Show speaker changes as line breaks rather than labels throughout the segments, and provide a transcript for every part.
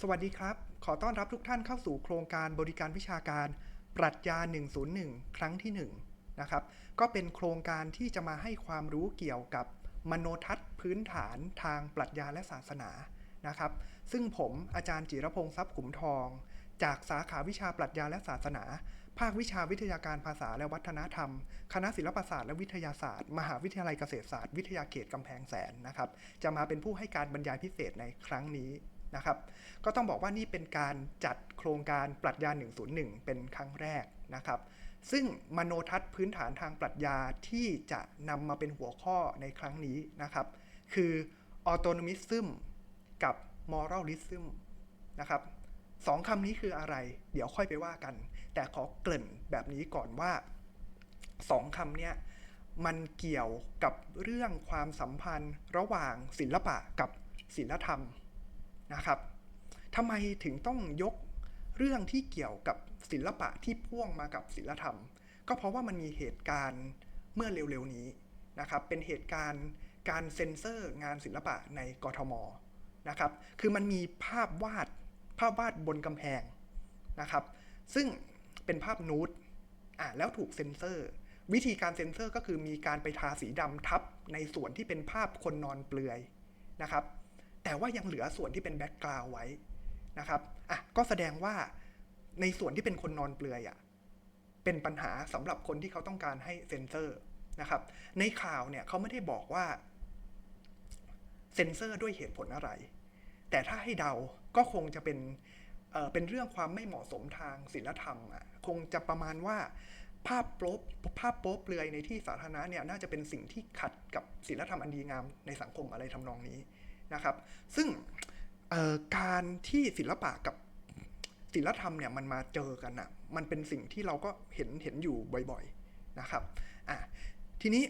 สวัสดีครับ ขอต้อนรับทุกท่านเข้าสู่โครงการบริการวิชาการ ปรัชญา 101 ครั้งที่1นะครับ ก็เป็นโครงการที่จะมาให้ความรู้เกี่ยวกับมโนทัศน์พื้นฐานทางปรัชญาและศาสนา นะครับ ซึ่งผมอาจารย์จิรพงศ์ทรัพย์ขุมทอง จากสาขาวิชาปรัชญาและศาสนา ภาควิชาวิทยาการภาษาและวัฒนธรรม คณะศิลปศาสตร์และวิทยาศาสตร์ มหาวิทยาลัยเกษตรศาสตร์ วิทยาเขตกำแพงแสนนะครับ จะมาเป็นผู้ให้การบรรยายพิเศษในครั้งนี้ นะครับ ก็ต้องบอกว่านี่เป็นการจัดโครงการปรัชญา 101 เป็นครั้งแรกนะครับ ซึ่งมโนทัศน์พื้นฐานทางปรัชญาที่จะนำมาเป็นหัวข้อในครั้งนี้นะครับ คือ autonomism กับ moralism นะครับสองคำนี้คืออะไร เดี๋ยวค่อยไปว่ากัน แต่ขอเกริ่นแบบนี้ก่อนว่าสองคำเนี้ยมันเกี่ยวกับเรื่องความสัมพันธ์ระหว่างศิลปะกับศิลธรรม นะครับทำไมถึงต้องยกเรื่องที่เกี่ยวกับศิลปะที่พ่วงมากับศิลธรรม ก็เพราะว่ามันมีเหตุการณ์เมื่อเร็วๆนี้นะครับ เป็นเหตุการณ์การเซ็นเซอร์งานศิลปะในกทมนะครับ คือมันมีภาพวาดภาพวาดบนกำแพงนะครับ ซึ่งเป็นภาพนูดอะแล้วถูกเซ็นเซอร์ วิธีการเซ็นเซอร์ก็คือมีการไปทาสีดำทับในส่วนที่เป็นภาพคนนอนเปลือยนะครับ แต่ว่ายังเหลือส่วนที่เป็นแบ็กกราวไว้นะครับอะก็แสดงว่าในส่วนที่เป็นคนนอนเปลือยอะเป็นปัญหาสำหรับคนที่เขาต้องการให้เซ็นเซอร์นะครับ ในข่าวเนี่ยเขาไม่ได้บอกว่าเซ็นเซอร์ด้วยเหตุผลอะไร แต่ถ้าให้เดาก็คงจะเป็นเเป็นเรื่องความไม่เหมาะสมทางศิลธรรมอะคงจะประมาณว่าภาพโป๊ภาพโป๊เปลือยในที่สาธารณะเนี่ยน่าจะเป็นสิ่งที่ขัดกับศิลธรรมอันดีงามในสังคมอะไรทำนองนี้ นะครับ ซึ่งการที่ศิลปะกับศิลธรรมเนี่ยมันมาเจอกันอะ มันเป็นสิ่งที่เราก็เห็นเห็นอยู่บ่อยๆนะครับอะทีนี้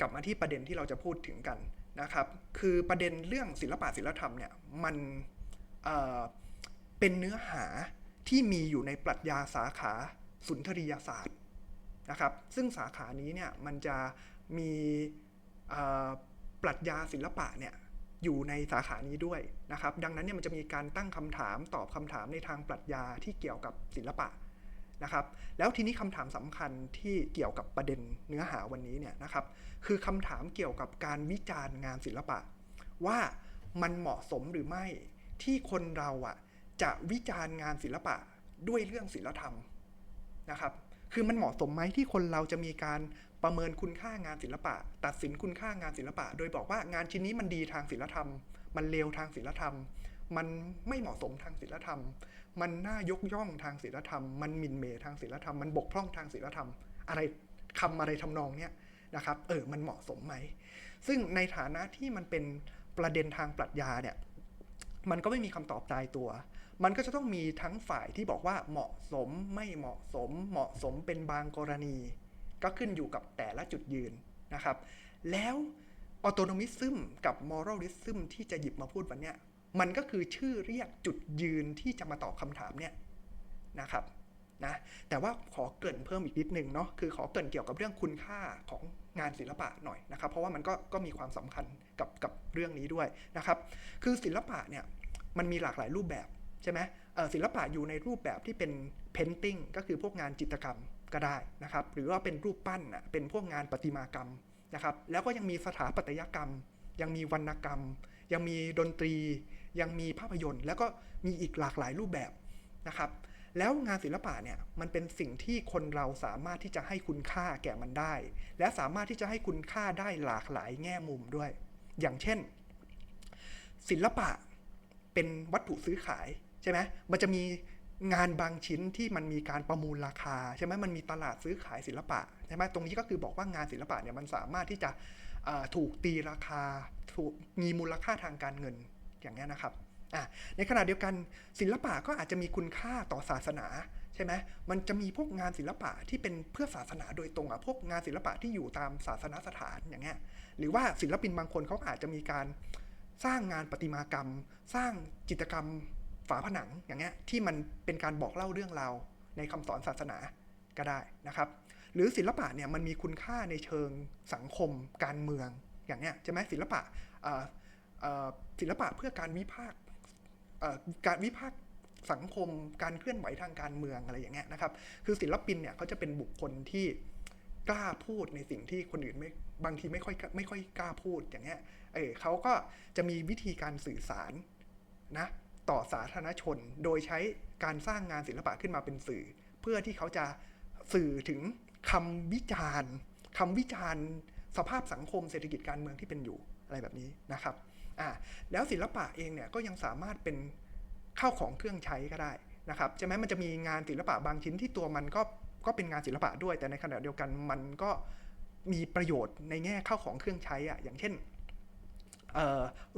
กลับมาที่ประเด็นที่เราจะพูดถึงกันนะครับ คือประเด็นเรื่องศิลปะศิลธรรมเนี่ยมันเเป็นเนื้อหาที่มีอยู่ในปรัชญาสาขาสุนทรียศาสตร์นะครับ ซึ่งสาขานี้เนี่ยมันจะมี ปรัชญาศิลปะเนี่ยอยู่ในสาขานี้ด้วยนะครับ ดังนั้นเนี่ยมันจะมีการตั้งคำถามตอบคำถามในทางปรัชญาที่เกี่ยวกับศิลปะนะครับ แล้วทีนี้คำถามสำคัญที่เกี่ยวกับประเด็นเนื้อหาวันนี้เนี่ยนะครับ คือคำถามเกี่ยวกับการวิจารณ์งานศิลปะ ว่ามันเหมาะสมหรือไม่ที่คนเราอะจะวิจารณ์งานศิลปะด้วยเรื่องศิลธรรมนะครับ คือมันเหมาะสมไหมที่คนเราจะมีการประเมินคุณค่างานศิลปะ ตัดสินคุณค่างานศิลปะ โดยบอกว่างานชิ้นนี้มันดีทางศิลธรรม มันเลวทางศิลธรรม มันไม่เหมาะสมทางศิลธรรม มันน่ายกย่องทางศิลธรรม มันมินเมทางศิลธรรม มันบกพร่องทางศิลธรรม อะไรคำอะไรทำนองเนี้ยนะครับ เออ มันเหมาะสมไหม ซึ่งในฐานะที่มันเป็นประเด็นทางปรัชญาเนี่ย มันก็ไม่มีคำตอบตายตัว มันก็จะต้องมีทั้งฝ่ายที่บอกว่าเหมาะสมไม่เหมาะสม เหมาะสมเป็นบางกรณี ก็ขึ้นอยู่กับแต่ละจุดยืนนะครับ แล้วออโตโนมิซึมกับมอรัลิซึมที่จะหยิบมาพูดวันนี้มันก็คือชื่อเรียกจุดยืนที่จะมาตอบคำถามเนี่ยนะครับนะแต่ว่าขอเกริ่นเพิ่มอีกนิดนึงเนาะคือขอเกริ่นเกี่ยวกับเรื่องคุณค่าของงานศิลปะหน่อยนะครับ เพราะว่ามันก็ก็มีความสำคัญกับกับเรื่องนี้ด้วยนะครับ คือศิลปะเนี่ยมันมีหลากหลายรูปแบบ ใช่ไหมศิลปะอยู่ในรูปแบบที่เป็นเพนติ้งก็คือพวกงานจิตรกรรมก็ได้นะครับ หรือว่าเป็นรูปปั้นเป็นพวกงานประติมากรรมนะครับ แล้วก็ยังมีสถาปัตยกรรม ยังมีวรรณกรรม ยังมีดนตรี ยังมีภาพยนตร์ แล้วก็มีอีกหลากหลายรูปแบบนะครับ แล้วงานศิลปะเนี่ยมันเป็นสิ่งที่คนเราสามารถที่จะให้คุณค่าแก่มันได้ และสามารถที่จะให้คุณค่าได้หลากหลายแง่มุมด้วย อย่างเช่น ศิลปะเป็นวัตถุซื้อขาย ใช่ไหมมันจะมีงานบางชิ้นที่มันมีการประมูลราคาใช่ไหมมันมีตลาดซื้อขายศิลปะใช่ไหมตรงนี้ก็คือบอกว่างานศิลปะเนี่ยมันสามารถที่จะถูกตีราคาถูกมีมูลค่าทางการเงินอย่างนี้นะครับในขณะเดียวกันศิลปะก็อาจจะมีคุณค่าต่อศาสนาใช่ไหมมันจะมีพวกงานศิลปะที่เป็นเพื่อศาสนาโดยตรงอะพวกงานศิลปะที่อยู่ตามศาสนาสถานอย่างเงี้ยหรือว่าศิลปินบางคนเขาอาจจะมีการสร้างงานประติมากรรม สร้างจิตรกรรม ฝาผนังอย่างเงี้ยที่มันเป็นการบอกเล่าเรื่องราวในคำสอนศาสนาก็ได้นะครับ หรือศิลปะเนี่ยมันมีคุณค่าในเชิงสังคม การเมืองอย่างเงี้ยใช่ไหมศิลปะศิลปะเพื่อการวิพากษ์การวิพากษ์สังคมการเคลื่อนไหวทางการเมืองอะไรอย่างเงี้ยนะครับ คือศิลปินเนี่ยเขาจะเป็นบุคคลที่กล้าพูดในสิ่งที่คนอื่นไม่บางทีไม่ค่อยไม่ค่อยกล้าพูดอย่างเงี้ย เออเขาก็จะมีวิธีการสื่อสารนะ ต่อสาธารณชน โดยใช้การสร้างงานศิลปะขึ้นมาเป็นสื่อ เพื่อที่เขาจะสื่อถึงคำวิจารณ์คำวิจารณ์ สภาพสังคมเศรษฐกิจการเมืองที่เป็นอยู่อะไรแบบนี้นะครับอ่าแล้วศิลปะเองเนี่ยก็ยังสามารถเป็นข้าวของเครื่องใช้ก็ได้นะครับใช่ไหมมันจะมีงานศิลปะบางชิ้นที่ตัวมันก็ก็เป็นงานศิลปะด้วย แต่ในขณะเดียวกันมันก็มีประโยชน์ในแง่ข้าวของเครื่องใช้อะอย่างเช่น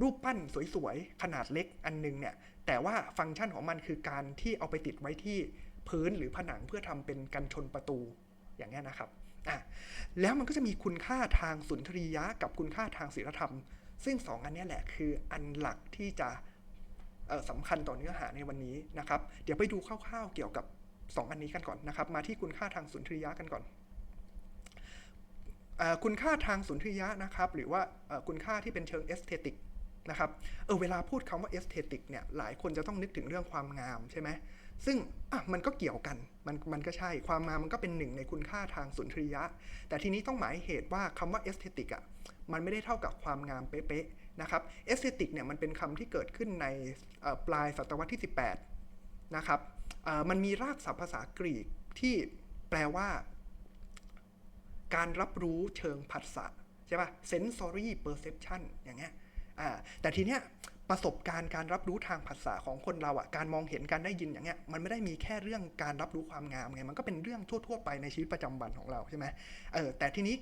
รูปปั้นสวยๆ ขนาดเล็กอันนึงเนี่ย แต่ว่าฟังก์ชันของมันคือการที่เอาไปติดไว้ที่พื้นหรือผนังเพื่อทำเป็นกันชนประตูอย่างเงี้นะครับอะแล้วมันก็จะมีคุณค่าทางสุนทรียะกับคุณค่าทางศีลธรรม ซึ่งสองอันนี้แหละคืออันหลักที่จะสำคัญต่อเนื้อหาในวันนี้นะครับ เดี๋ยวไปดูคร่าวๆเกี่ยวกับสองอันนี้กันก่อนนะครับ มาที่คุณค่าทางสุนทรียะกันก่อน คุณค่าทางสุนทรียะนะครับ หรือว่าคุณค่าที่เป็นเชิงเอสเตติกนะครับเออเวลาพูดคำว่าเอสเตติกเนี่ยหลายคนจะต้องนึกถึงเรื่องความงามใช่ไหมซึ่งอะมันก็เกี่ยวกันมันมันก็ใช่ความงามมันก็เป็นหนึ่งในคุณค่าทางสุนทรียะ แต่ทีนี้ต้องหมายเหตุว่าคำว่าเอสเตติกอะมันไม่ได้เท่ากับความงามเป๊ะๆนะครับเอสเตติกเนี่ยมันเป็นคำที่เกิดขึ้นในปลายศตวรรษที่ 18 นะครับมันมีรากศัพท์ภาษากรีกที่แปลว่า การรับรู้เชิงผัสสะใช่ป่ะ sensory perception อย่างเงี้ยอ่าแต่ทีเนี้ยประสบการณ์การรับรู้ทางผัสสะของคนเราอะการมองเห็นการได้ยินอย่างเงี้ยมันไม่ได้มีแค่เรื่องการรับรู้ความงามไงมันก็เป็นเรื่องทั่ว ๆ ไปในชีวิตประจำวันของเราใช่ไหมเออแต่ทีนี้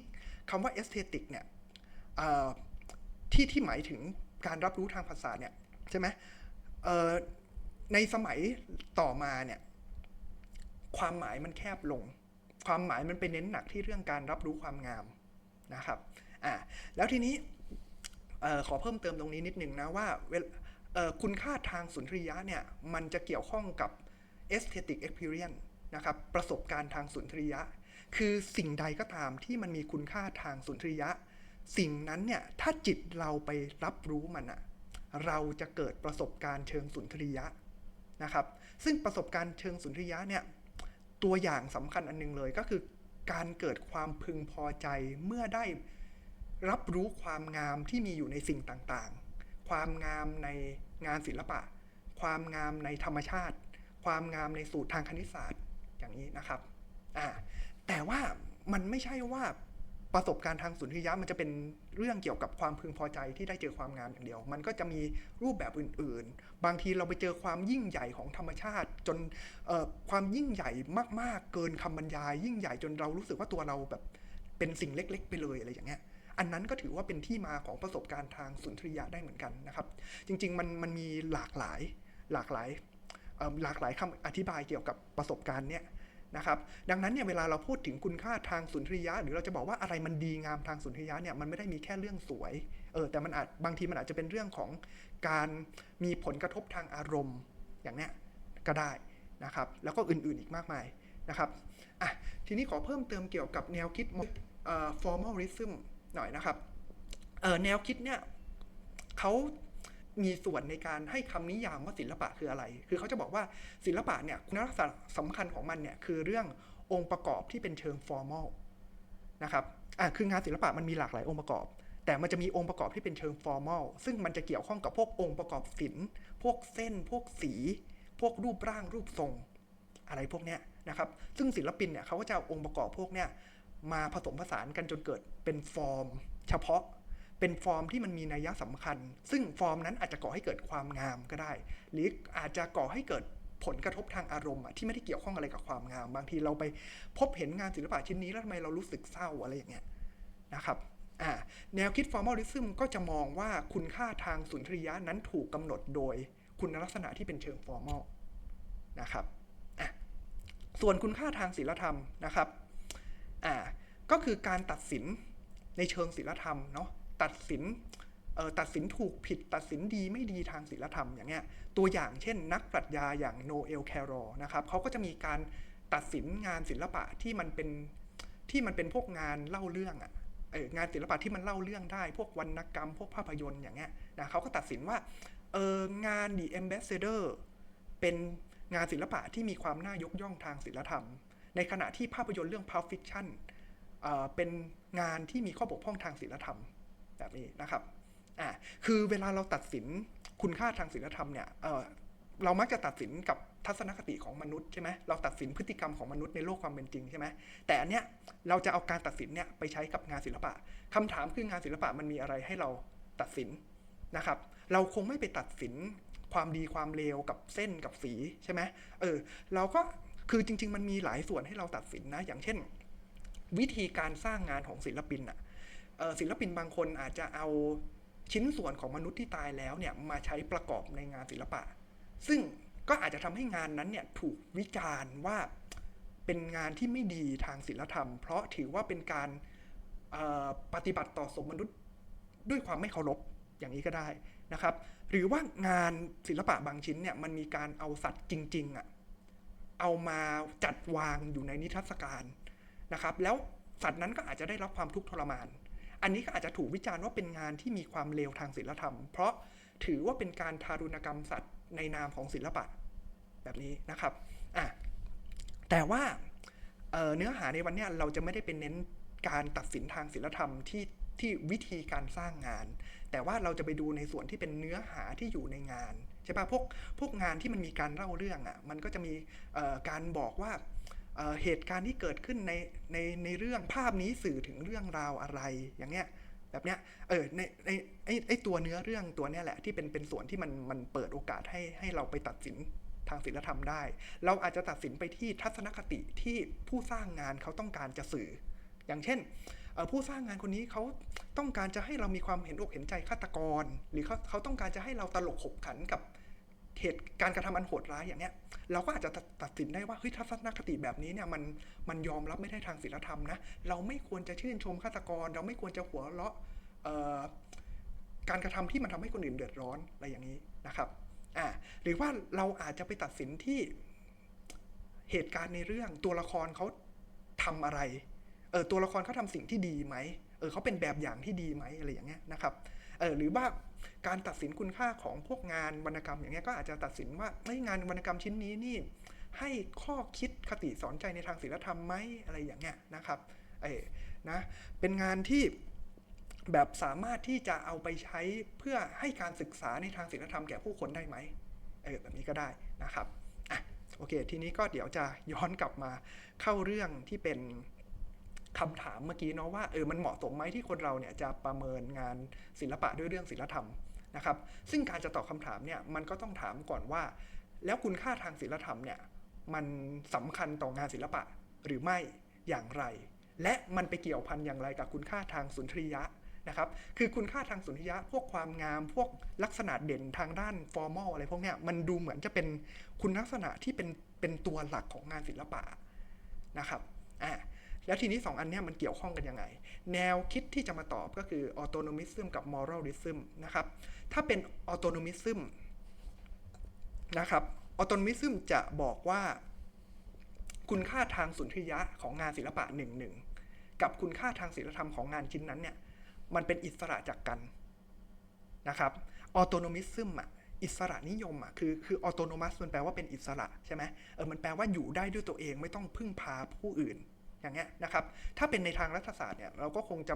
คำว่า aesthetic เนี่ยอ่อที่ที่หมายถึงการรับรู้ทางผัสสะเนี่ยใช่ไหมเออในสมัยต่อมาเนี่ยความหมายมันแคบลง ความหมายมันไปนเน้นหนักที่เรื่องการรับรู้ความงามนะครับอ่าแล้วทีนี้ขอเพิ่มเติมตรงนี้นิดนึงนะว่าคุณค่าทางสุนทรียะเนี่ยมันจะเกี่ยวข้องกับ aesthetic experience นะครับประสบการณ์ทางสุนทรียะ คือสิ่งใดก็ตามที่มันมีคุณค่าทางสุนทรียะ สิ่งนั้นเนี่ยถ้าจิตเราไปรับรู้มันอะเราจะเกิดประสบการณ์เชิงสุนทรียะนะครับซึ่งประสบการณ์เชิงสุนทรียะเนี่ย ตัวอย่างสำคัญอันหนึงเลยก็คือการเกิดความพึงพอใจเมื่อได้รับรู้ความงามที่มีอยู่ในสิ่งต่างๆ ความงามในงานศิลปะ ความงามในธรรมชาติ ความงามในสูตรทางคณิตศาสตร์อย่างนี้นะครับอ่าแต่ว่ามันไม่ใช่ว่าประสบการณ์ทางสุนทรียะมันจะเป็น เรื่องเกี่ยวกับความพึงพอใจที่ได้เจอความงามอย่างเดียว มันก็จะมีรูปแบบอื่น ๆ บางทีเราไปเจอความยิ่งใหญ่ของธรรมชาติ จนความยิ่งใหญ่มากๆ เกินคำบรรยาย ยิ่งใหญ่จนเรารู้สึกว่าตัวเราแบบเป็นสิ่งเล็ก ๆ ไปเลยอะไรอย่างเงี้ยอันนั้นก็ถือว่าเป็นที่มาของประสบการณ์ทางสุนทรียะได้เหมือนกันนะครับ จริง ๆ มันมันมีหลากหลายหลากหลายหลากหลายคำอธิบายเกี่ยวกับประสบการณ์เนี่ย นะครับดังนั้นเนี่ยเวลาเราพูดถึงคุณค่าทางสุนทรียะ หรือเราจะบอกว่าอะไรมันดีงามทางสุนทรียะเนี่ยมันไม่ได้มีแค่เรื่องสวยเออแต่มันอาจบางทีมันอาจจะเป็นเรื่องของการมีผลกระทบทางอารมณ์อย่างเนี้ยก็ได้นะครับแล้วก็อื่นๆอีกมากมายนะครับอะทีนี้ขอเพิ่มเติมเกี่ยวกับแนวคิด formalism หน่อยนะครับแนวคิดเนี่ยเขา มีส่วนในการให้คำนิยามว่าศิลปะคืออะไร คือเขาจะบอกว่าศิลปะเนี่ยคุณลักษณะสำคัญของมันเนี่ยคือเรื่ององค์ประกอบที่เป็นเชิง formal นะครับอะคืองานศิลปะมันมีหลากหลายองค์ประกอบ แต่มันจะมีองค์ประกอบที่เป็นเชิง formal ซึ่งมันจะเกี่ยวข้องกับพวกองค์ประกอบศิลป์พวกเส้น พวกสี พวกรูปร่างรูปทรง อะไรพวกเนี้ยนะครับ ซึ่งศิลปินเนี่ยเขาก็จะเอาองค์ประกอบพวกเนี้ยมาผสมผสานกันจนเกิดเป็นฟอร์ม เฉพาะ เป็นฟอร์มที่มันมีนัยสำคัญ ซึ่งฟอร์มนั้นอาจจะก่อให้เกิดความงามก็ได้ หรืออาจจะก่อให้เกิดผลกระทบทางอารมณ์ที่ไม่ได้เกี่ยวข้องอะไรกับความงาม บางทีเราไปพบเห็นงานศิลปะชิ้นนี้แล้วทำไมเรารู้สึกเศร้าอะไรอย่างเงี้ยนะครับแนวคิด formalism ก็จะมองว่าคุณค่าทางสุนทรียะนั้นถูกกำหนดโดยคุณลักษณะที่เป็นเชิง formal นะครับส่วนคุณค่าทางศีลธรรมนะครับก็คือการตัดสินในเชิงศีลธรรมเนาะ ตัดสินตัดสินถูกผิดตัดสินดีไม่ดีทางศีลธรรมอย่างเงี้ยตัวอย่างเช่น นักปรัชญาอย่างโนเอลแครอนะครับเขาก็จะมีการตัดสินงานศิลปะที่มันเป็นที่มันเป็นพวกงานเล่าเรื่องอะเอองานศิลปะที่มันเล่าเรื่องได้ พวกวรรณกรรม พวกภาพยนตร์อย่างเงี้ยนะเขาก็ตัดสินว่าเอองาน The Ambassador เป็นงานศิลปะที่มีความน่ายกย่องทางศิลธรรม ในขณะที่ภาพยนตร์เรื่อง Pulp Fiction เอ่อเป็นงานที่มีข้อบกพร่องทางศิลธรรม แบบนี้นะครับอ่าคือเวลาเราตัดสินคุณค่าทางศิลธรรมเนี่ยเออเรามักจะตัดสินกับทัศนคติของมนุษย์ใช่ไหมเราตัดสินพฤติกรรมของมนุษย์ในโลกความเป็นจริงใช่ไหมแต่อันเนี้ยเราจะเอาการตัดสินเนี่ยไปใช้กับงานศิลปะคำถามคืองานศิลปะมันมีอะไรให้เราตัดสินนะครับ เราคงไม่ไปตัดสินความดีความเลวกับเส้นกับสีใช่ไหมเออเราก็คือจริง ๆ มันมีหลายส่วนให้เราตัดสินนะ อย่างเช่น วิธีการสร้างงานของศิลปินอะเอ่อ ศิลปินบางคนอาจจะเอาชิ้นส่วนของมนุษย์ที่ตายแล้วเนี่ยมาใช้ประกอบในงานศิลปะ ซึ่งก็อาจจะทำให้งานนั้นเนี่ยถูกวิจารณ์ว่าเป็นงานที่ไม่ดีทางศิลธรรม เพราะถือว่าเป็นการปฏิบัติต่อสมมนุษย์ด้วยความไม่เคารพอย่างนี้ก็ได้นะครับ หรือว่างานศิลปะบางชิ้นเนี่ยมันมีการเอาสัตว์จริงๆอะเอามาจัดวางอยู่ในนิทรรศการนะครับ แล้วสัตว์นั้นก็อาจจะได้รับความทุกข์ทรมาน อันนี้ก็อาจจะถูกวิจารณ์ว่าเป็นงานที่มีความเลวทางศิลธรรม เพราะถือว่าเป็นการทารุณกรรมสัตว์ในนามของศิลปะแบบนี้นะครับอะแต่ว่าเเนื้อหาในวันนี้เราจะไม่ได้เป็นเน้นการตัดสินทางศิลธรรมที่ที่วิธีการสร้างงาน แต่ว่าเราจะไปดูในส่วนที่เป็นเนื้อหาที่อยู่ในงานใช่ปะพวกพวกงานที่มันมีการเล่าเรื่องอะ่ะมันก็จะมีการบอกว่า เเหตุการณ์ที่เกิดขึ้นในในในเรื่องภาพนี้สื่อถึงเรื่องราวอะไรอย่างเงี้ยแบบเนี้ยเออในในไอไอตัวเนื้อเรื่องตัวเนี้ยแหละที่เป็นเป็นส่วนที่มันมันเปิดโอกาสให้ให้เราไปตัดสินทางศิลธรรมได้ เราอาจจะตัดสินไปที่ทัศนคติที่ผู้สร้างงานเขาต้องการจะสื่อ อย่างเช่น ผู้สร้างงานคนนี้เขาต้องการจะให้เรามีความเห็นอกเห็นใจฆาตกร หรือเขาเขาต้องการจะให้เราตลกขบขันกับ เหตุการกระทำอันโหดร้ายอย่างเนี้ยเราก็อาจจะตัดสินได้ว่าเฮ้ยทัศนคติแบบนี้เนี่ยมันมันยอมรับไม่ได้ทางศีลธรรมนะเราไม่ควรจะชื่นชมฆาตกร เราไม่ควรจะหัวเราะการกระทำที่มันทำให้คนอื่นเดือดร้อนอะไรอย่างนี้นะครับอ่าหรือว่าเราอาจจะไปตัดสินที่เหตุการณ์ในเรื่องตัวละครเขาทำอะไรเออตัวละครเขาทำสิ่งที่ดีไหมเออเขาเป็นแบบอย่างที่ดีไหมอะไรอย่างเงี้ยนะครับเออหรือว่า การตัดสินคุณค่าของพวกงานวรรณกรรมอย่างเงี้ยก็อาจจะตัดสินว่าเอ้ยงานวรรณกรรมชิ้นนี้นี่ ให้ข้อคิดคติสอนใจในทางศีลธรรมไหมอะไรอย่างเงี้ยนะครับเออนะเป็นงานที่แบบสามารถที่จะเอาไปใช้เพื่อให้การศึกษาในทางศีลธรรมแก่ผู้คนได้ไหมเออแบบนี้ก็ได้นะครับอะโอเค ทีนี้ก็เดี๋ยวจะย้อนกลับมาเข้าเรื่องที่เป็น คำถามเมื่อกี้เนาะว่าเออมันเหมาะสมไหมที่คนเราเนี่ยจะประเมินงานศิลปะด้วยเรื่องศิลธรรมนะครับ ซึ่งการจะตอบคำถามเนี่ยมันก็ต้องถามก่อนว่า แล้วคุณค่าทางศิลธรรมเนี่ยมันสำคัญต่องานศิลปะหรือไม่อย่างไร และมันไปเกี่ยวพันอย่างไรกับคุณค่าทางสุนทรียะนะครับ คือคุณค่าทางสุนทรียะพวกความงามพวกลักษณะเด่นทางด้านฟอร์มอลอะไรพวกเนี้ยมันดูเหมือนจะเป็นคุณลักษณะที่เป็นเป็นตัวหลักของงานศิลปะนะครับอ่า แล้วทีนี้ 2 อันเนี้ยมันเกี่ยวข้องกันยังไง แนวคิดที่จะมาตอบก็คือ autonomism กับ moralism นะครับ ถ้าเป็น autonomism นะครับ autonomism จะบอกว่าคุณค่าทางสุนทรียะของงานศิลปะหนึ่งหนึ่งกับคุณค่าทางศิลธรรมของงานชิ้นนั้นเนี่ยมันเป็นอิสระจากกันนะครับ autonomism อะอิสระนิยมอะคือคือ autonomous มันแปลว่าเป็นอิสระใช่ไหมเออมันแปลว่าอยู่ได้ด้วยตัวเองไม่ต้องพึ่งพาผู้อื่น อย่างเงี้ยนะครับ ถ้าเป็นในทางรัฐศาสตร์เนี่ยเราก็คงจะ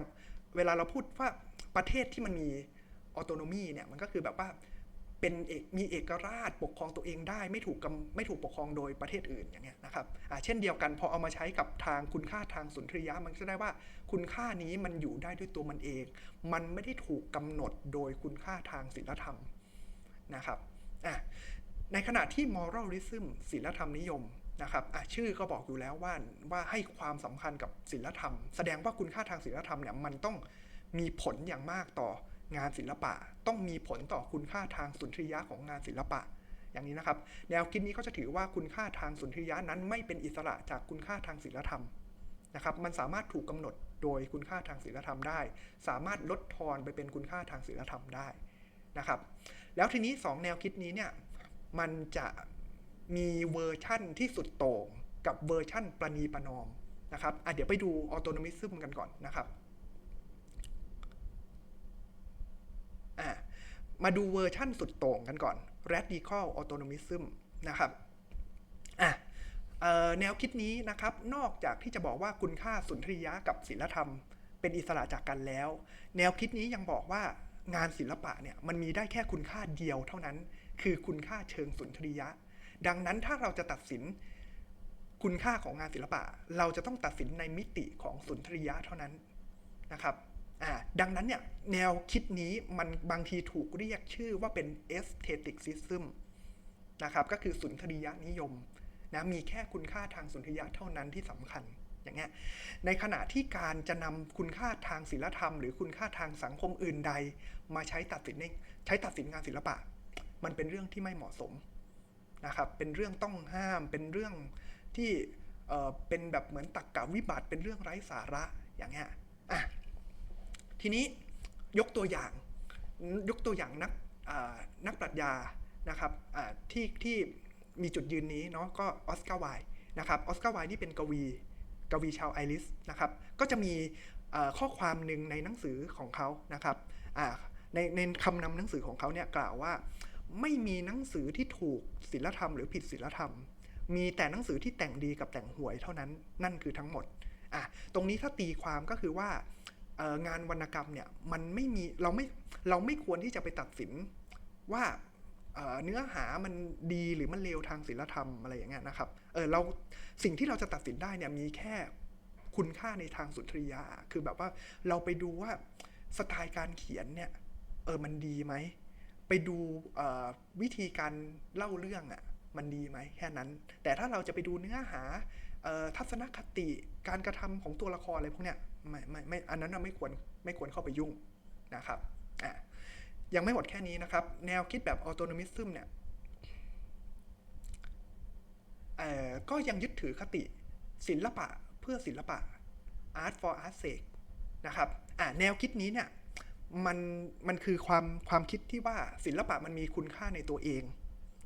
เวลาเราพูดว่าประเทศที่มันมีออโตโนมีเนี่ยมันก็คือแบบว่าเป็นเอกมีเอกราชปกครองตัวเองได้ไม่ถูกกำไม่ถูกปกครองโดยประเทศอื่นอย่างเงี้ยนะครับอ่าเช่นเดียวกันพอเอามาใช้กับทางคุณค่าทางสุนทรียะมันก็จะได้ว่าคุณค่านี้มันอยู่ได้ด้วยตัวมันเอง มันไม่ได้ถูกกำหนดโดยคุณค่าทางศีลธรรมนะครับอะในขณะที่ moralism ศีลธรรมนิยม นะครับชื่อก็บอกอยู่แล้วว่าว่าให้ความสำคัญกับศีลธรรม แสดงว่าคุณค่าทางศีลธรรมเนี่ยมันต้องมีผลอย่างมากต่องานศิลปะ ต้องมีผลต่อคุณค่าทางสุนทรียะของงานศิลปะ อย่างนี้นะครับ แนวคิดนี้ก็จะถือว่าคุณค่าทางสุนทรียะนั้นไม่เป็นอิสระจากคุณค่าทางศีลธรรมนะครับมันสามารถถูกกำหนดโดยคุณค่าทางศีลธรรมได้ สามารถลดทอนไปเป็นคุณค่าทางศีลธรรมได้นะครับ แล้วทีนี้สองแนวคิดนี้เนี่ยมันจะ มีเวอร์ชั่นที่สุดโต่งกับเวอร์ชั่นประนีประนอมนะครับอะเดี๋ยวไปดูออโตนมิซึมกันก่อนนะครับอะมาดูเวอร์ชั่นสุดโต่งกันก่อน radical autonomism นะครับอะแนวคิดนี้นะครับ นอกจากที่จะบอกว่าคุณค่าสุนทรียะกับศิลธรรม เป็นอิสระจากกันแล้ว แนวคิดนี้ยังบอกว่างานศิลปะเนี่ยมันมีได้แค่คุณค่าเดียวเท่านั้น คือคุณค่าเชิงสุนทรียะ ดังนั้นถ้าเราจะตัดสินคุณค่าของงานศิลปะ เราจะต้องตัดสินในมิติของสุนทรียะเท่านั้นนะครับดังนั้นเนี่ยแนวคิดนี้มันบางทีถูกเรียกชื่อว่าเป็น aestheticism นะครับก็คือสุนทรียะนิยมนะมีแค่คุณค่าทางสุนทรียะเท่านั้นที่สำคัญอย่างเงี้ยในขณะที่การจะนำคุณค่าทางศิลธรรม หรือคุณค่าทางสังคมอื่นใด มาใช้ตัดสินในใช้ตัดสินงานศิลปะ มันเป็นเรื่องที่ไม่เหมาะสม นะครับเป็นเรื่องต้องห้ามเป็นเรื่องที่เป็นแบบเหมือนตักกะวิบัติเป็นเรื่องไร้สาระอย่างเงี้ยอะทีนี้ยกตัวอย่างยกตัวอย่างนักนักปรัชญานะครับที่ที่มีจุดยืนนี้เนาะก็ออสการ์ไวน์นะครับออสการ์ไวน์นี่เป็นกวีกวีชาวไอริสนะครับก็จะมีข้อความหนึ่งในหนังสือของเขานะครับในในคำนำหนังสือของเขาเนี่ยกล่าวว่า ไม่มีหนังสือที่ถูกศีลธรรมหรือผิดศีลธรรม มีแต่หนังสือที่แต่งดีกับแต่งหวยเท่านั้นนั่นคือทั้งหมดอะตรงนี้ถ้าตีความก็คือว่างานวรรณกรรมเนี่ยมันไม่มีเราไม่เราไม่ควรที่จะไปตัดสินว่าเอ่อเนื้อหามันดีหรือมันเลวทางศิลธรรมอะไรอย่างเงี้ยนะครับเออเราสิ่งที่เราจะตัดสินได้เนี่ยมีแค่คุณค่าในทางสุนทรียะคือแบบว่าเราไปดูว่าสไตล์การเขียนเนี่ยเออมันดีไหม ไปดูวิธีการเล่าเรื่องอะ่ะมันดีไหมแค่นั้น แต่ถ้าเราจะไปดูเนื้อหาทัศนคติการกระทำของตัวละครอะไรพวกเนี้ยไม่ไม่ไม่อันนั้นน่ะไม่ควรไม่ควรเข้าไปยุ่งนะครับอะยังไม่หมดแค่นี้นะครับ แนวคิดแบบออโตนมิซึมเนี่ยเอ่อก็ยังยึดถือคติศิลปะเพื่อศิลปะ art for art sake นะครับอะแนวคิดนี้เนี่ย มันมันคือความความคิดที่ว่าศิลปะมันมีคุณค่าในตัวเอง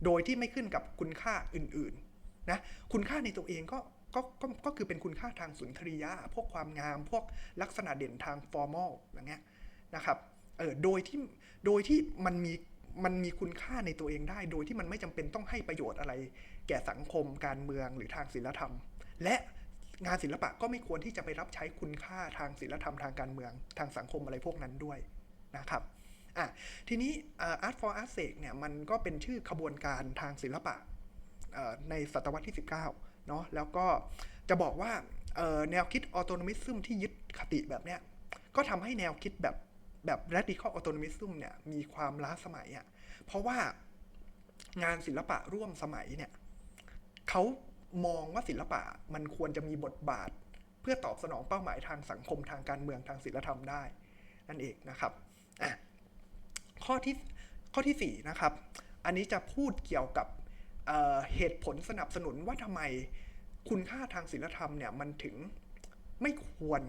โดยที่ไม่ขึ้นกับคุณค่าอื่นๆนะคุณค่าในตัวเองก็ก็ก็ก็คือเป็นคุณค่าทางสุนทรียะพวกความงาม พวกลักษณะเด่นทางฟอร์มอลอย่างเงี้ยนะครับเออโดยที่โดยที่มันมีมันมีคุณค่าในตัวเองได้ โดยที่มันไม่จำเป็นต้องให้ประโยชน์อะไร แก่สังคมการเมืองหรือทางศิลธรรม และงานศิลปะก็ไม่ควรที่จะไปรับใช้คุณค่าทางศิลธรรมทางการเมือง ทางสังคมอะไรพวกนั้นด้วย นะครับอะทีนี้ art for art sake เนี่ยมันก็เป็นชื่อขบวนการทางศิลปะในศตวรรษที่ 19เนาะแล้วก็จะบอกว่าแนวคิด autonomism ที่ยึดคติแบบเนี้ยก็ทำให้แนวคิดแบบแบบ radical autonomism เนี่ยมีความล้าสมัยอะ่ะเพราะว่างานศิลปะร่วมสมัยเนี่ยเขามองว่าศิลปะมันควรจะมีบทบาท เพื่อตอบสนองเป้าหมายทางสังคมทางการเมืองทางศิลธรรมได้ นั่นเองนะครับ ข้อที่ข้อที่4นะครับ อันนี้จะพูดเกี่ยวกับเเหตุผลสนับสนุนว่าทำไมคุณค่าทางศิลธรรมเนี่ยมันถึงไม่ควร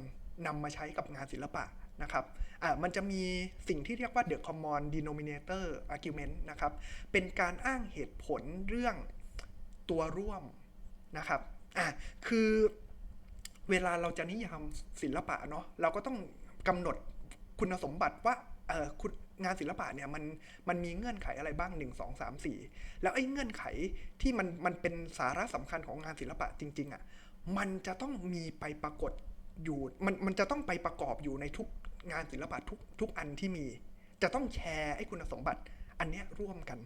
นำมาใช้กับงานศิลปะนะครับอ่ามันจะมีสิ่งที่เรียกว่า the common denominator argument นะครับ เป็นการอ้างเหตุผลเรื่องตัวร่วมนะครับอะคือเวลาเราจะนิยามศิลปะเนาะ เราก็ต้องกำหนดคุณสมบัติว่า คุณงานศิลปะเนี่ยมันมันมีเงื่อนไขอะไรบ้าง 1 2 3 4 แล้วไอ้เงื่อนไขที่มันมันเป็นสาระสำคัญของงานศิลปะจริง ๆอะ่ะมันจะต้องมีไปปรากฏอยู่มันมันจะต้องไปประกอบอยู่ในทุกงานศิลปะทุกทุกอันที่มี จะต้องแชร์ไอ้คุณสมบัติอันเนี้ยร่วมกัน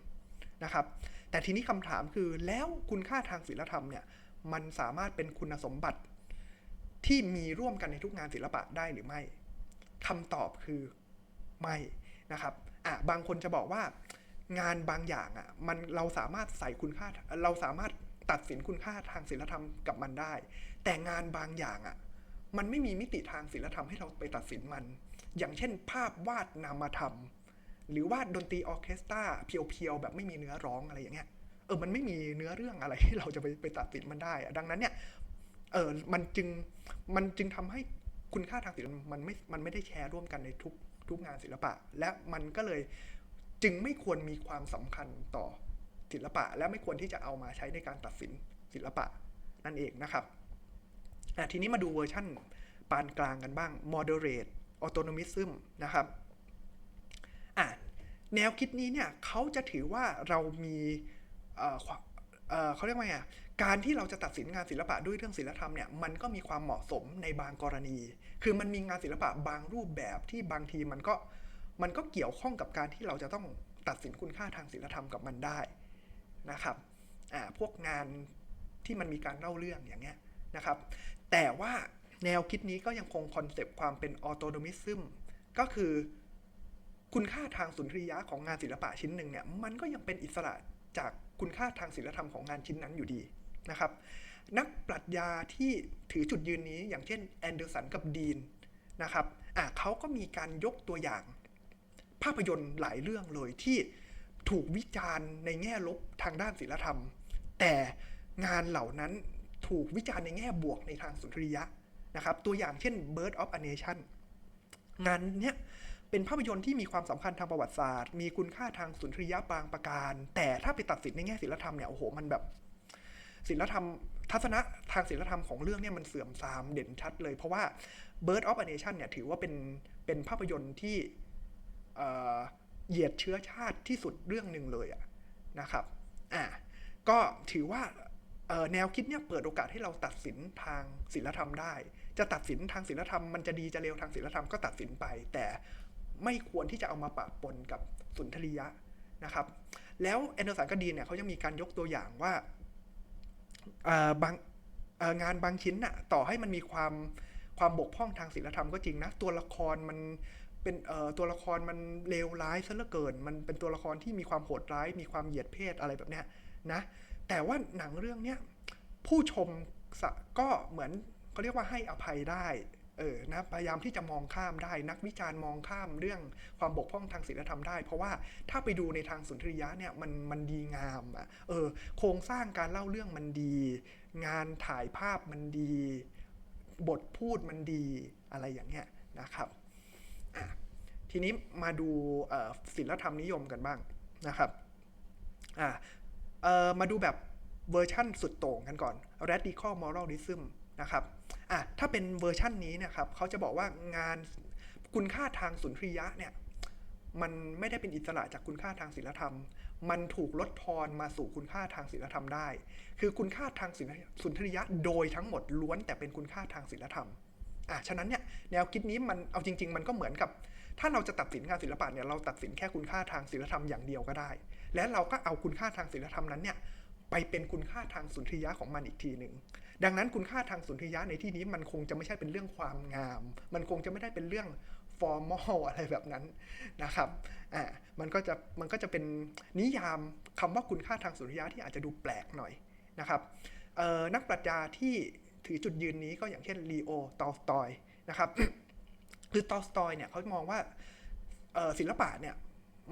นะครับ แต่ทีนี้คำถามคือแล้วคุณค่าทางศิลธรรมเนี่ยมันสามารถเป็นคุณสมบัติที่มีร่วมกันในทุกงานศิลปะได้หรือไม่คำตอบคือ ไม่นะครับอะบางคนจะบอกว่างานบางอย่างอะมันเราสามารถใส่คุณค่าเราสามารถตัดสินคุณค่าทางศิลธรรมกับมันได้ แต่งานบางอย่างอะมันไม่มีมิติทางศิลธรรมให้เราไปตัดสินมัน อย่างเช่น ภาพวาดนามธรรม หรือว่าดนตรีออเคสตราเพียวๆแบบไม่มีเนื้อร้องอะไรอย่างเงี้ยเออมันไม่มีเนื้อเรื่องอะไรที่เราจะไปไปตัดสินมันได้ดังนั้นเนี่ยเออมันจึงมันจึงทำให้คุณค่าทางศิลปะมันไม่มันไม่ได้แชร์ร่วมกันในทุก ทุกงานศิลปะ และมันก็เลยจึงไม่ควรมีความสำคัญต่อศิลปะ และไม่ควรที่จะเอามาใช้ในการตัดสินศิลปะนั่นเองนะครับอ่ทีนี้มาดูเวอร์ชั่นปานกลางกันบ้าง moderate autonomism นะครับอะแนวคิดนี้เนี่ยเขาจะถือว่าเรามีเขาเรียกว่าไงอะการที่เราจะตัดสินงานศิลปะด้วยเรื่องศิลธรรมเนี่ยมันก็มีความเหมาะสมในบางกรณี คือมันมีงานศิลปะบางรูปแบบที่บางทีมันก็มันก็เกี่ยวข้องกับการที่เราจะต้องตัดสินคุณค่าทางศิลธรรมกับมันได้นะครับอ่าพวกงานที่มันมีการเล่าเรื่องอย่างเงี้ยนะครับ แต่ว่าแนวคิดนี้ก็ยังคงคอนเซปต์ความเป็นออโตโนมิซึมก็คือคุณค่าทางสุนทรียะของงานศิลปะชิ้นหนึ่งเนี่ยมันก็ยังเป็นอิสระจากคุณค่าทางศิลธรรมของงานชิ้นนั้นอยู่ดีนะครับ นักปรัชญาที่ถือจุดยืนนี้อย่างเช่นแอนเดอร์สันกับดีนนะครับอะเขาก็มีการยกตัวอย่าง ภาพยนตร์หลายเรื่องเลยที่ถูกวิจารณ์ในแง่ลบทางด้านศิลธรรม แต่งานเหล่านั้นถูกวิจารณ์ในแง่บวกในทางสุนทรียะนะครับตัวอย่างเช่น Bird of a Nation งานเนี้ยเป็นภาพยนตร์ที่มีความสำคัญทางประวัติศาสตร์ มีคุณค่าทางสุนทรียะบางประการ แต่ถ้าไปตัดสินในแง่ศิลธรรมเนี่ยโอ้โหมันแบบศิลธรรม ทัศนะทางศิลธรรมของเรื่องเนี่ยมันเสื่อมทรามเด่นชัดเลย เพราะว่า Bird of a Nation เนี่ยถือว่าเป็นเป็นภาพยนตร์ที่เหยียดเชื้อชาติที่สุดเรื่องหนึ่งเลยอะนะครับอ่าก็ถือว่าแนวคิดเนี่ยเปิดโอกาสให้เราตัดสินทางศิลธรรมได้ จะตัดสินทางศิลธรรมมันจะดีจะเลวทางศิลธรรมก็ตัดสินไป แต่ไม่ควรที่จะเอามาปะปนกับสุนทรียะนะครับ แล้วแอนเดอร์สันก็ดีเนี่ยเขาจะมีการยกตัวอย่างว่า บางงานบางชิ้นน่ะต่อให้มันมีความความบกพร่องทางศิลธรรมก็จริงนะ ตัวละครมันเป็นตัวละครมันเลวร้ายซะเหลือเกิน มันเป็นตัวละครที่มีความโหดร้าย มีความเหยียดเพศอะไรแบบเนี้ยนะ แต่ว่าหนังเรื่องเนี้ยผู้ชมก็เหมือนเขาเรียกว่าให้อภัยได้ เออนะพยายามที่จะมองข้ามได้ นักวิจารณ์มองข้ามเรื่องความบกพร่องทางศีลธรรมได้ เพราะว่าถ้าไปดูในทางสุนทรียะเนี่ยมันมันดีงามอะเออโครงสร้างการเล่าเรื่องมันดี งานถ่ายภาพมันดี บทพูดมันดีอะไรอย่างเงี้ยนะครับทีนี้มาดูศิลธรรมนิยมกันบ้างนะครับมาดูแบบเวอร์ชั่นสุดโต่งกันก่อน radical moralism นะครับอะถ้าเป็นเวอร์ชั่นนี้นะครับเขาจะบอกว่างานคุณค่าทางสุนทรียะเนี่ยมันไม่ได้เป็นอิสระจากคุณค่าทางศีลธรรม มันถูกลดทอนมาสู่คุณค่าทางศีลธรรมได้ คือคุณค่าทางสุนทรียะโดยทั้งหมดล้วนแต่เป็นคุณค่าทางศีลธรรมอะฉะนั้นเนี่ยแนวคิดนี้มันเอาจริง ๆ มันก็เหมือนกับ ถ้าเราจะตัดสินงานศิลปะเนี่ยเราตัดสินแค่คุณค่าทางศีลธรรมอย่างเดียวก็ได้ และเราก็เอาคุณค่าทางศีลธรรมนั้นเนี่ยไปเป็นคุณค่าทางสุนทรียะของมันอีกทีหนึ่ง ดังนั้นคุณค่าทางสุนทรียะในที่นี้มันคงจะไม่ใช่เป็นเรื่องความงาม มันคงจะไม่ได้เป็นเรื่อง formal อะไรแบบนั้นนะครับ อ่า มันก็จะ มันก็จะเป็นนิยามคำว่าคุณค่าทางสุนทรียะที่อาจจะดูแปลกหน่อยนะครับ เอ่อ นักปรัชญาที่ถือจุดยืนนี้ก็อย่างเช่นลีโอ ตอลสตอยนะครับ คือตอลสตอยเนี่ยเขามองว่าศิลปะเนี่ย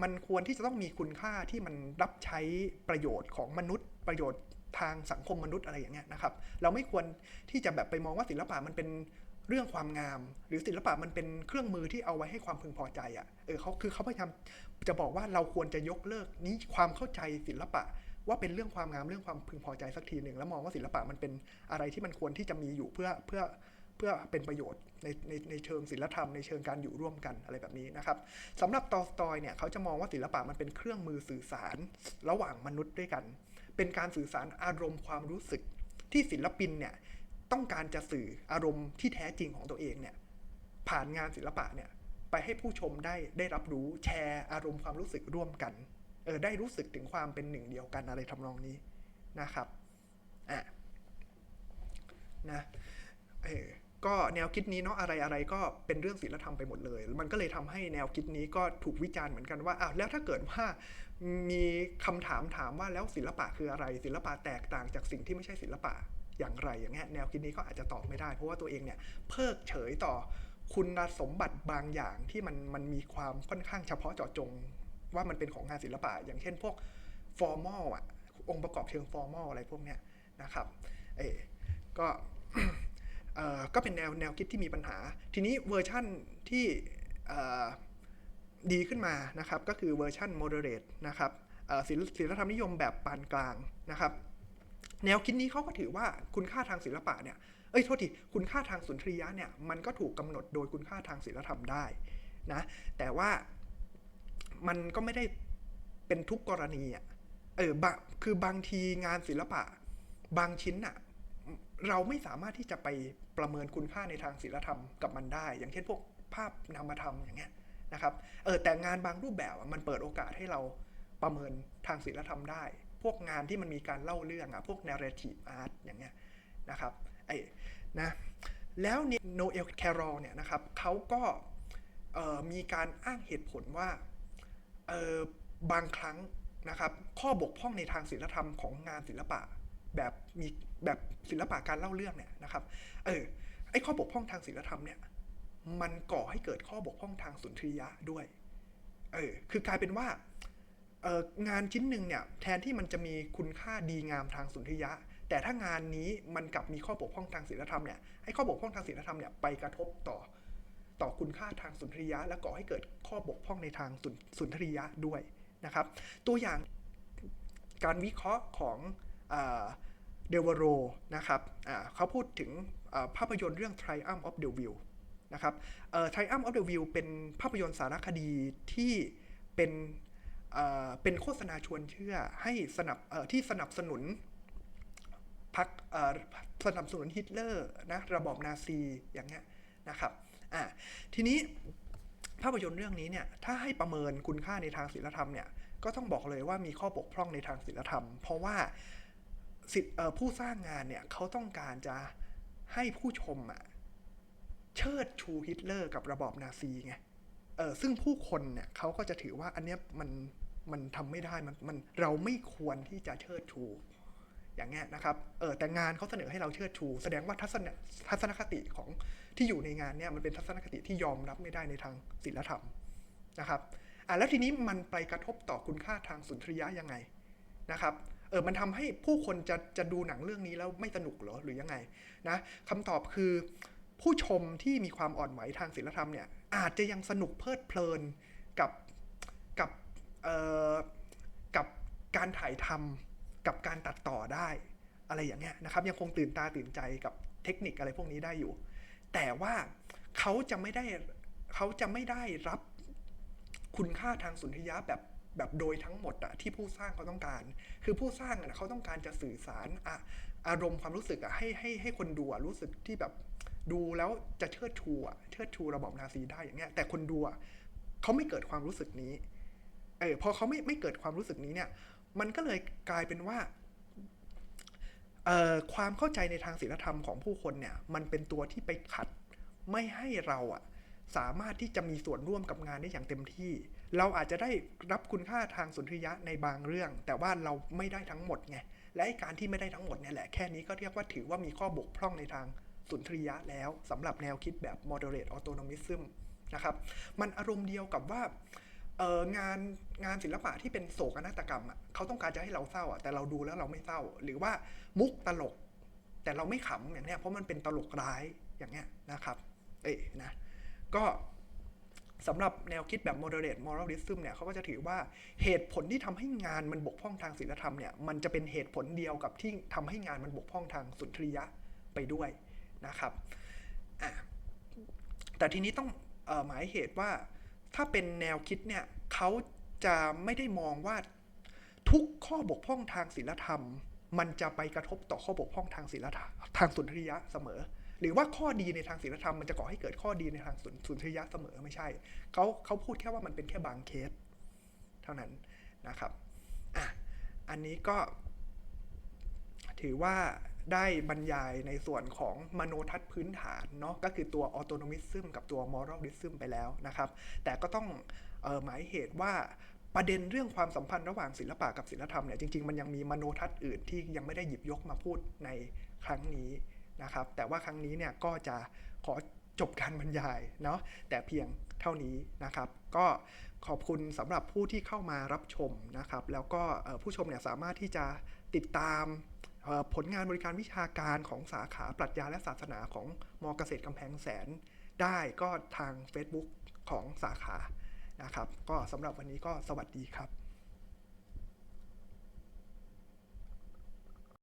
มันควรที่จะต้องมีคุณค่าที่มันรับใช้ประโยชน์ของมนุษย์ประโยชน์ทางสังคมมนุษย์อะไรอย่างเงี้ยนะครับ เราไม่ควรที่จะแบบไปมองว่าศิลปะมันเป็นเรื่องความงาม หรือศิลปะมันเป็นเครื่องมือที่เอาไว้ให้ความพึงพอใจอะ่ะเออเขาคือเขาพยายามจะบอกว่าเราควรจะยกเลิกนี้ความเข้าใจศิลปะว่าเป็นเรื่องความงามเรื่องความพึงพอใจสักทีหนึ่งแล้วมองว่าศิลปะมันเป็นอะไรที่มันควรที่จะมีอยู่เพื่อเพื่อ พื่อเป็นประโยชน์ในในในเชิงศิลธรรมในเชิงการอยู่ร่วมกันอะไรแบบนี้นะครับสำหรับตอลสตอยเนี่ยเขาจะมองว่าศิลปะมันเป็นเครื่องมือสื่อสาร ระหว่างมนุษย์ด้วยกัน เป็นการสื่อสารอารมณ์ความรู้สึก ที่ศิลปินเนี่ยต้องการจะสื่ออารมณ์ที่แท้จริงของตัวเองเนี่ยผ่านงานศิลปะเนี่ยไปให้ผู้ชมได้ได้รับรู้แชร์อารมณ์ความรู้สึกร่วมกันเออได้รู้สึกถึงความเป็นหนึ่งเดียวกันอะไรทำนองนี้นะครับอะนะเออ ก็แนวคิดนี้เนาะอะไรอะไรก็เป็นเรื่องศีลธรรมไปหมดเลย มันก็เลยทำให้แนวคิดนี้ก็ถูกวิจารณ์เหมือนกันว่าอ้าวแล้วถ้าเกิดว่ามีคำถามถามว่าแล้วศิลปะคืออะไร ศิลปะแตกต่างจากสิ่งที่ไม่ใช่ศิลปะอย่างไรอย่างเงี้ยแนวคิดนี้ก็อาจจะตอบไม่ได้ เพราะว่าตัวเองเนี่ยเพิกเฉยต่อคุณสมบัติบางอย่างที่มันมันมีความค่อนข้างเฉพาะเจาะจง ว่ามันเป็นของงานศิลปะ อย่างเช่นพวก formal อะองค์ประกอบเชิง formal อะไรพวกเนี้ยนะครับเอก็ ก็เป็นแนวแนวคิดที่มีปัญหา ทีนี้เวอร์ชั่นที่ดีขึ้นมานะครับ ก็คือเวอร์ชัน moderate นะครับศิลศิลธรรมนิยมแบบปานกลางนะครับ แนวคิดนี้เขาก็ถือว่าคุณค่าทางศิลปะเนี่ยเอ้ยโทษทีคุณค่าทางสุนทรียะเนี่ยมันก็ถูกกำหนดโดยคุณค่าทางศิลธรรมได้นะแต่ว่ามันก็ไม่ได้เป็นทุกกรณีอะเออบะคือ บางทีงานศิลปะ บางชิ้นอะ เราไม่สามารถที่จะไปประเมินคุณค่าในทางศิลธรรมกับมันได้ อย่างเช่นพวกภาพนามธรรมอย่างเงี้ยนะครับเออแต่งานบางรูปแบบมันเปิดโอกาสให้เราประเมินทางศิลธรรมได้ พวกงานที่มันมีการเล่าเรื่องอะพวก narrative art อย่างเงี้ยนะครับไอ้นะแล้วโนเอลแครอลเนี่ยนะครับเขาก็มีการอ้างเหตุผลว่าบางครั้งนะครับข้อบกพร่องในทางศิลธรรมของงานศิลปะ แบบมีแบบศิลปะการเล่าเรื่องเนี่ยนะครับเออไอ้ข้อบกพร่องทางศิลธรรมเนี่ยมันก่อให้เกิดข้อบกพร่องทางสุนทรียะด้วยเออคือกลายเป็นว่าเอองานชิ้นหนึ่งเนี่ยแทนที่มันจะมีคุณค่าดีงามทางสุนทรียะ แต่ถ้างานนี้มันกลับมีข้อบกพร่องทางศิลธรรมเนี่ยไอ้ข้อบกพร่องทางศิลธรรมเนี่ยไปกระทบต่อต่อคุณค่าทางสุนทรียะ และก่อให้เกิดข้อบกพร่องในทางสุนสุนทรียะด้วยนะครับ ตัวอย่างการวิเคราะห์ของ เดวโรนะครับเขาพูดถึงภาพยนตร์เรื่อง Triumph of the Will นะครับเอ่อ Triumph of the Will เป็นภาพยนตร์สารคดีที่เป็นเป็นโฆษณาชวนเชื่อให้สนับที่สนับสนุนพรรคสนับสนุนฮิตเลอร์นะระบอบนาซีอย่างเงี้ยนะครับอ่าทีนี้ภาพยนตร์เรื่องนี้เนี่ยถ้าให้ประเมินคุณค่าในทางศิลธรรมเนี่ยก็ต้องบอกเลยว่ามีข้อบกพร่องในทางศิลธรรม เพราะว่า สิทธิ์ผู้สร้างงานเนี่ยเขาต้องการจะให้ผู้ชมอะเชิดชูฮิตเลอร์กับระบอบนาซีไงเออซึ่งผู้คนเนี่ยเขาก็จะถือว่าอันเนี้ยมันมันทำไม่ได้มันมันเราไม่ควรที่จะเชิดชู อย่างเงี้ยนะครับเออแต่งานเขาเสนอให้เราเชิดชู แสดงว่าทัศนทัศนคติของที่อยู่ในงานเนี่ยมันเป็นทัศนคติที่ยอมรับไม่ได้ในทางศิลธรรมนะครับอะแล้วทีนี้มันไปกระทบต่อคุณค่าทางสุนทรียะยังไงนะครับ เออมันทำให้ผู้คนจะจะดูหนังเรื่องนี้แล้วไม่สนุกเหรอหรือยังไงนะคำตอบคือ ผู้ชมที่มีความอ่อนไหวทางศิลธรรมเนี่ยอาจจะยังสนุกเพลิดเพลินกับกับเอ่อกับการถ่ายทำกับการตัดต่อได้อะไรอย่างเงี้ยนะครับยังคงตื่นตาตื่นใจกับเทคนิคอะไรพวกนี้ได้อยู่ แต่ว่าเขาจะไม่ได้เขาจะไม่ได้รับคุณค่าทางสุนทรียะแบบ แบบโดยทั้งหมดอะที่ผู้สร้างเขาต้องการ คือผู้สร้างอะเขาต้องการจะสื่อสารอะอารมณ์ความรู้สึกอะให้ให้ให้คนดูอะรู้สึกที่แบบดูแล้วจะเชิดชูอะเชิดชูระบอบนาซีได้อย่างเงี้ย แต่คนดูอะเขาไม่เกิดความรู้สึกนี้ เออพอเขาไม่ไม่เกิดความรู้สึกนี้เนี่ย มันก็เลยกลายเป็นว่าเอ่อความเข้าใจในทางศีลธรรมของผู้คนเนี่ย มันเป็นตัวที่ไปขัดไม่ให้เราอะ สามารถที่จะมีส่วนร่วมกับงานได้อย่างเต็มที่ เราอาจจะได้รับคุณค่าทางสุนทรียะในบางเรื่อง แต่ว่าเราไม่ได้ทั้งหมดไง และการที่ไม่ได้ทั้งหมดเนี่ยแหละ แค่นี้ก็เรียกว่าถือว่ามีข้อบกพร่องในทางสุนทรียะแล้วสำหรับแนวคิดแบบ moderate autonomism นะครับ มันอารมณ์เดียวกับว่าเอองานงานศิลปะที่เป็นโศกนาฏกรรมอะเขาต้องการจะให้เราเศร้าอะแต่เราดูแล้วเราไม่เศร้า หรือว่ามุกตลก แต่เราไม่ขำอย่างเนี้ยเพราะมันเป็นตลกร้ายอย่างเงี้ยนะครับ เอ้นะ ก็สำหรับแนวคิดแบบ moderate moralism เนี่ยเขาก็จะถือว่าเหตุผลที่ทำให้งานมันบกพร่องทางศีลธรรมเนี่ยมันจะเป็นเหตุผลเดียวกับที่ทำให้งานมันบกพร่องทางสุนทรียะไปด้วยนะครับแต่ทีนี้ต้องออหมายเหตุว่าถ้าเป็นแนวคิดเนี่ยเขาจะไม่ได้มองว่าทุกข้อบกพร่องทางศีลธรรม มันจะไปกระทบต่อข้อบกพร่องทางศีลธรรมทางสุนทรียะเสมอ หรือว่าข้อดีในทางศีลธรรมมันจะก่อให้เกิดข้อดีในทางสุนสุนทรียะเสมอไม่ใช่เขาเขาพูดแค่ว่ามันเป็นแค่บางเคส เท่านั้นนะครับอะอันนี้ก็ ถือว่าได้บรรยายในส่วนของมโนทัศน์พื้นฐานเนาะก็คือตัว autonomism กับตัว moralism ไปแล้วนะครับ แต่ก็ต้องออหมายเหตุว่าประเด็นเรื่องความสัมพันธ์ระหว่างศิลปะกับศิลธรรมเนี่ยจริงๆ มันยังมีมโนทัศน์อื่นที่ยังไม่ได้หยิบยกมาพูดในครั้งนี้ นะครับ แต่ว่าครั้งนี้เนี่ยก็จะขอจบการบรรยายเนาะแต่เพียงเท่านี้นะครับ ก็ขอบคุณสำหรับผู้ที่เข้ามารับชมนะครับ แล้วก็ผู้ชมเนี่ยสามารถที่จะติดตามผลงานบริการวิชาการของสาขาปรัชญาและศาสนาของมเกษตรกำแพงแสน ได้ก็ทาง Facebook ของสาขานะครับ ก็สำหรับวันนี้ก็สวัสดีครับ